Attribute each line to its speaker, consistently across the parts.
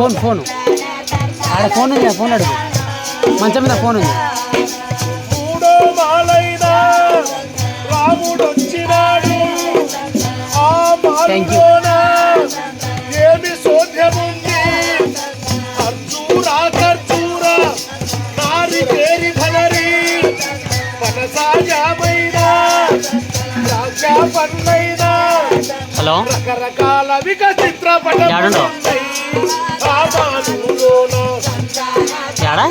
Speaker 1: Phone phone. ఆడ phone ఉంది phone అడుగు. మంచం మీద ఫోన్ ఉంది. హలో?
Speaker 2: రకరకాల విక మాలులోన
Speaker 1: యాడా?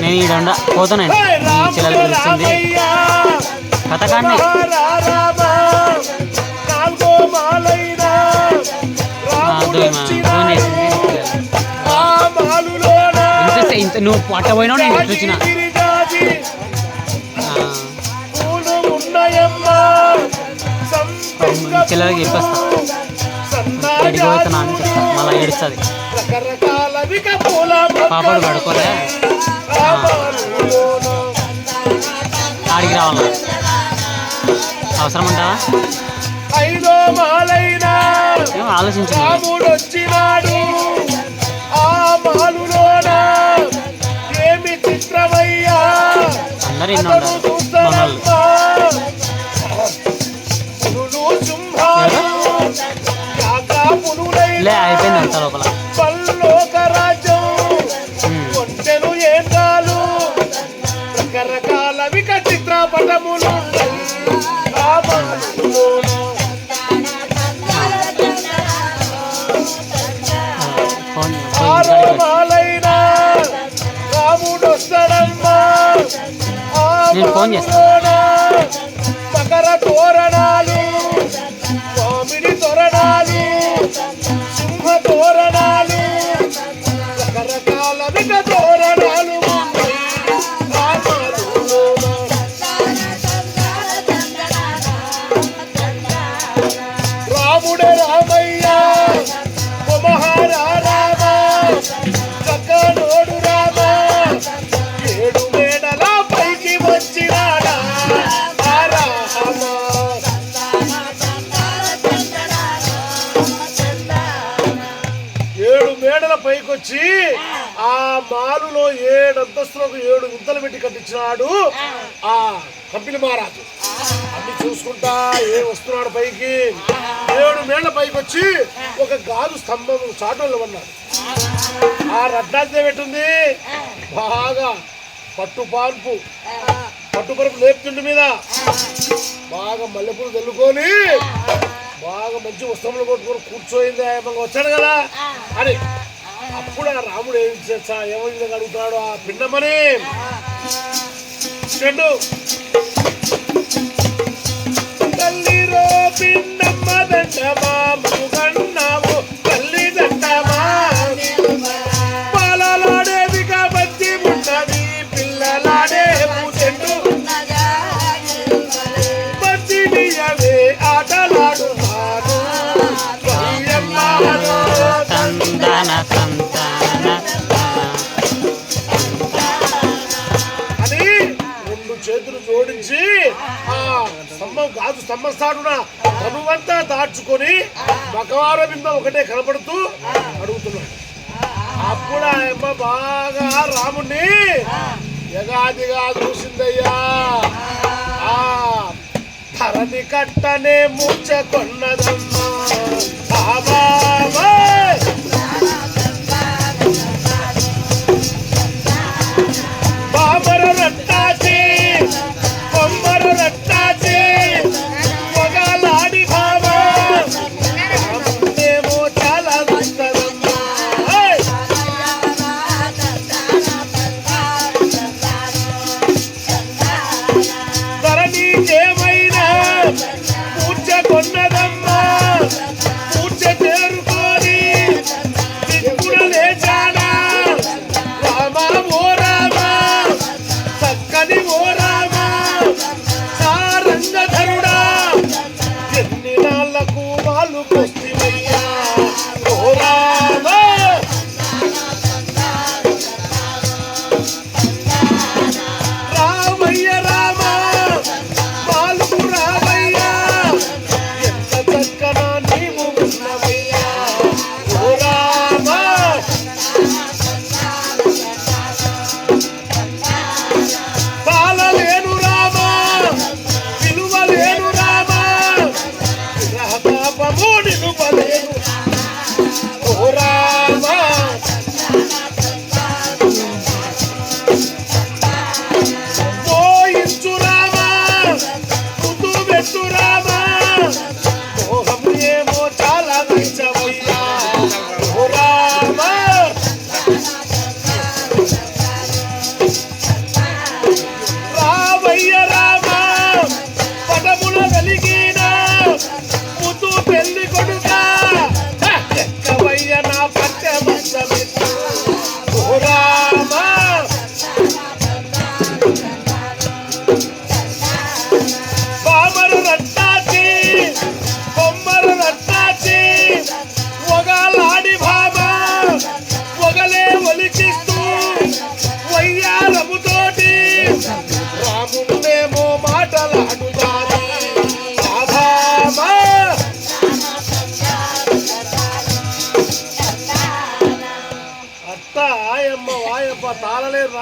Speaker 1: నేను ఈడ ఉండ పోతున్నాను
Speaker 2: హే
Speaker 1: ఈ చిల్లర
Speaker 2: రాముడు
Speaker 1: పిలుస్తుంది. కథకాన్ని. ఇంత నువ్వు పట్ట పోయినావు నేను ఇటు చిల్లరకి చెప్పేస్తా. ఎడికి పోతున్నా అని చెప్తా. మళ్ళీ ఏడుస్తుంది. పాపడు పడుకోలే ఆడికి రావాలా? అవసరం ఉంటావా
Speaker 2: ఐదో మాలైనా
Speaker 1: ఏమో ఆలోచించింది
Speaker 2: పులులైన
Speaker 1: అయిపోయింది అంత లోపల.
Speaker 2: పల్లోక రాజ్యం ఏంటాలు రకరకాల ఆ
Speaker 1: నేను ఫోన్
Speaker 2: మకర తోరణాలు. మామిడి తోరణాలు. తీసుకొచ్చి ఆ మాలులో ఏడు అంతస్తులకు ఏడు ముద్దలు పెట్టి కట్టించినాడు ఆ కంపిలి మహారాజు. అన్ని చూసుకుంటా ఏ వస్తున్నాడు పైకి? ఏడు మేళ్ళ పైకి వచ్చి ఒక గాజు స్తంభం చాటోళ్ళు ఉన్నాడు ఆ రడ్డాంతే పెట్టుంది బాగా పట్టు పాన్పు పట్టు పరుపు లేపుతుండి మీద బాగా మల్లెపూలు చల్లుకొని బాగా మంచి వస్త్రములు కొట్టుకొని కూర్చోయింది ఏమంగా వచ్చాడు కదా? అని అప్పుడు ఆ రాముడు ఏం చేస్తా? ఏమైంది అడుగుతాడు ఆ పిండమని చెండు తల్లిరో పిండమ్మ దండమా రాజు స్తంభస్థాడున తనువంతా దాచుకొని మకవార బింద ఒకటే కనపడుతూ అడుగుతున్నాడు. అప్పుడు ఆయమ్మ బాగా రాముణ్ణి యగాదిగా చూసిందయ్యా. ఆ ధరణి కట్టనే ముచ్చకొన్నదమ్మా. బాబా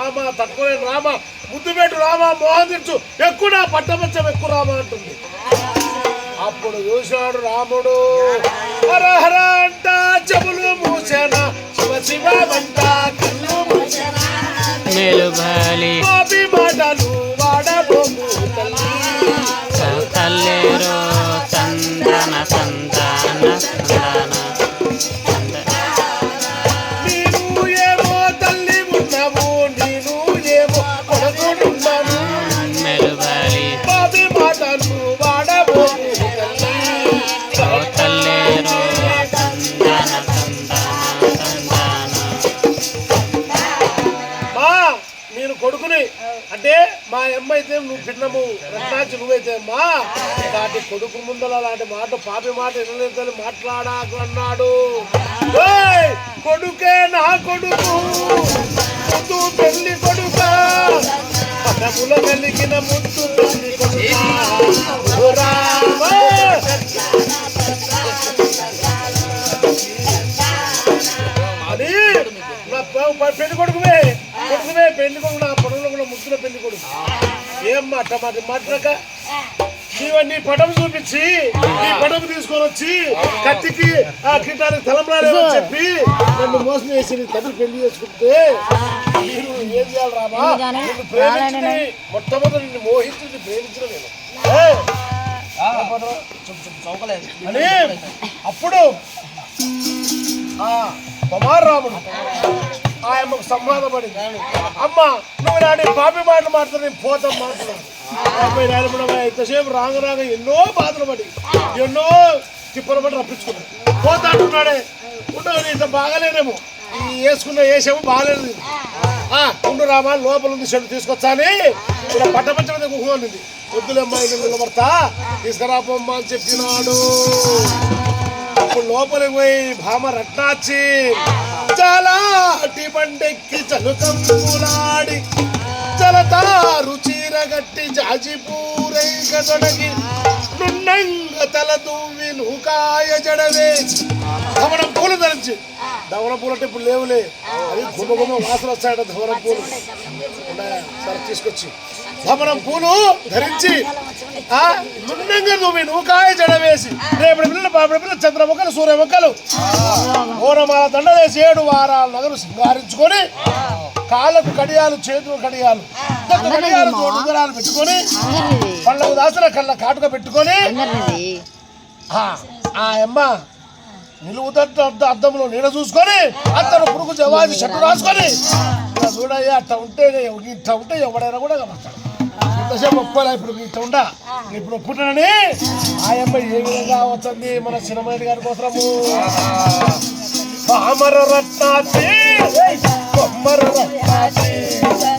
Speaker 2: రామ తక్కువలేని రామ. ముద్దుపెట్టు రామ మోహన్ తెచ్చు ఎక్కువ నా పట్టమచ్చం ఎక్కువ రామ అంటుంది. అప్పుడు చూశాడు రాముడు. హర హర అంట చెవులు మూసేన. శివ శివ వంట కళ్ళు మూసేన.
Speaker 1: మేలుబలి.
Speaker 2: గోపి మాటలు వాడబోము తల్లి
Speaker 1: తల్లేరో చందన సంతాన.
Speaker 2: మా అమ్మ అయితే నువ్వు భిన్నము. రత్నాచి నువ్వైతే మా. దాటి కొడుకు ముందల అలాంటి మాట పాపి మాట వినలేదని మాట్లాడాకు అన్నాడు ఓయ్! కొడుకే నా కొడుకు. పెళ్ళి కొడుక. పదముల కలిగిన ముద్దు. ఏం మాట మాట మాట్లాడక నీవన్నీ పటం చూపించి నీ పటం తీసుకొని వచ్చి కత్తికి ఆ కిటానికి తలంబ్రాలేమో చెప్పి నన్ను మోసం చేసి నీ తండ్రి పెళ్ళి చేసుకుంటే మీరు ఏం చేయాలి రామా? నిన్ను ప్రేమించింది మొట్టమొదటి నిన్ను మోహించింది ప్రేమించిన నేను? అని అప్పుడు ఆ కుమారరాముడు ఆయమ్మకు సమాధపడింది అమ్మ నువ్వు నాటి పాపి మాటలు మాట్లాడి పోతాం మాట్లాడు అబ్బాయి నాయనమ్మ ఇంతసేపు రాంగ రాంగ ఎన్నో బాధలు పడి ఎన్నో తిప్పలు పడి రప్పించుకున్నాడు పోతాడున్నాడే ఉండవు ఇంత బాగాలేనేమో ఈ వేసుకున్న వేసేమో బాగాలేదు ఆ, ఉండు రామా లోపల ఉంది చెడు తీసుకొచ్చా అని ఇలా పట్టపంచ మీద వద్దులేమ్మా ఇది నిలబడతా. తీసుకురాపమ్మా అని చెప్పినాడు. అప్పుడు లోపలికి పోయి భామ రట్నాచి చాలా అటి బండెక్కి చలుకమ్ములాడి రుచి చీరగట్టి జాజిపూరైక తొడగి నున్నంగ తల దువ్వి నూకాయ జడవే. ధవనం పూలు ధరించి. ధవన పూలు అంటే ఇప్పుడు లేవులే. అవి గుమ గుమ వాసన వస్తాయట ధవన పూలు. సరే తీసుకొచ్చి. ధవనం పూలు ధరించి ఆ నున్నంగ నువ్వు నూకాయ జడవేసి రేపటి పిల్లలు పాపడి పిల్లలు చంద్రముఖలు సూర్యముఖలు ఓనమాల దండ వేసి ఏడు వారాల నగరు సింగారించుకొని కాళ్ళకు కడియాలు చేతులు కడియాలు. కడియాలు తోడుగరాలు పెట్టుకొని పళ్ళకు దాసిన కళ్ళ కాటుక పెట్టుకొని ఆ అమ్మ నిలువుదట్టు అద్ద అద్దంలో నీడ చూసుకొని అత్తను పురుగు జవాజి చెట్టు రాసుకొని ఇలా చూడయ్యా అట్ట ఉంటే ఇట్ట ఉంటే ఎవడైనా కూడా గమనిస్తాడు ఇంతసేపు ఒప్పుకోలే ఇప్పుడు ఇట్ట ఉండా? ఇప్పుడు ఒప్పుకుంటానని ఆ అమ్మాయి ఏ విధంగా వచ్చింది మన సినిమారెడ్డి గారి కోసము పామర రత్నాచి కొమ్మర రత్నాచి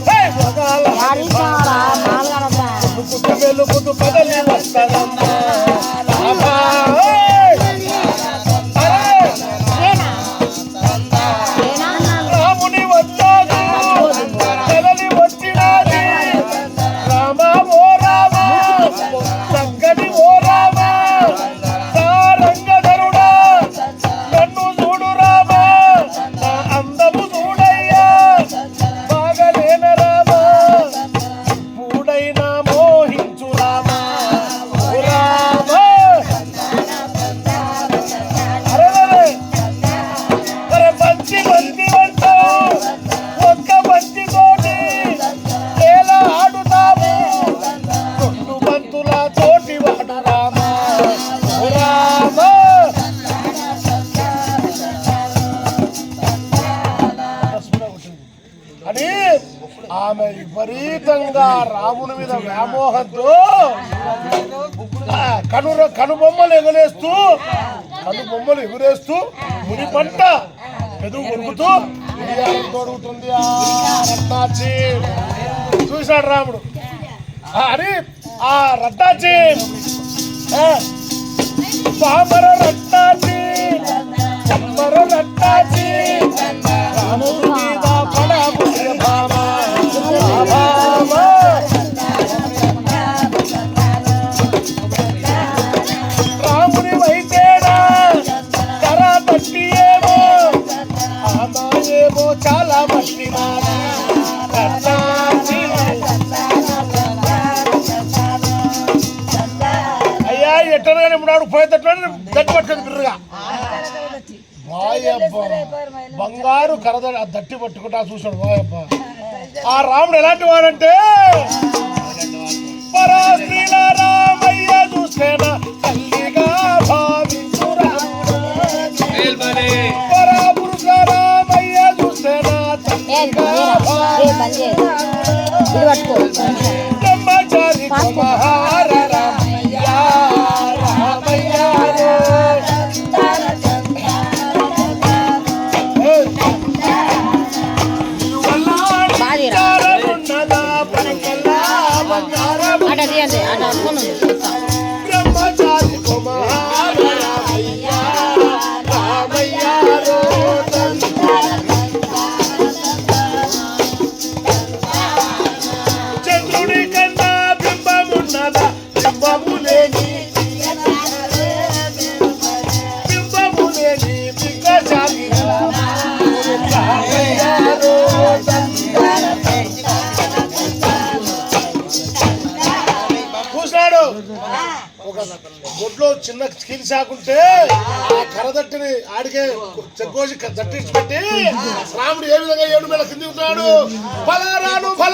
Speaker 2: హే, వగాల హరి పుట్టుకు వెలుగుతూ కదలి వస్తదమ్మా. అని ఆమె విపరీతంగా రాముని మీద వ్యామోహంతో ఆ, కను కనుబొమ్మలు ఎగరేస్తూ కనుబొమ్మలు ఎగురేస్తూ ముని పంట ఎదుగు కొరుకుతూ ఉయ్యాలకు ఆ రత్నాచి చూశాడు రాముడు. ఆ, అని ఆ రత్నాచి పామర రత్నాచి పామర రత్నాచి రాముడు పోయేటట్లు గట్టి పట్టుకుంది బిర్రుగా వాయబ్బ. బంగారు కరద ఆ దట్టి పట్టుకుంటా చూసాడు వాయబ్బ. ఆ రాముడు ఎలాంటి వాడంటే? పరాశ్రీల రామయ్య చూస్తేనా తల్లిగా భావించురా. పరాపురుష రామయ్య చూస్తేనా తల్లిగా
Speaker 3: ఇది పట్టుకో.
Speaker 2: బ్రహ్మచారి కుమార గుడ్లో చిన్న స్కిల్ సాకుంటే ఆ కరదట్టిని ఆడికే చెక్కోసి దట్టించి పెట్టి రాముడు ఏ విధంగా ఏడు మీద కింది ఉన్నాడు? ఫలారాను ఫల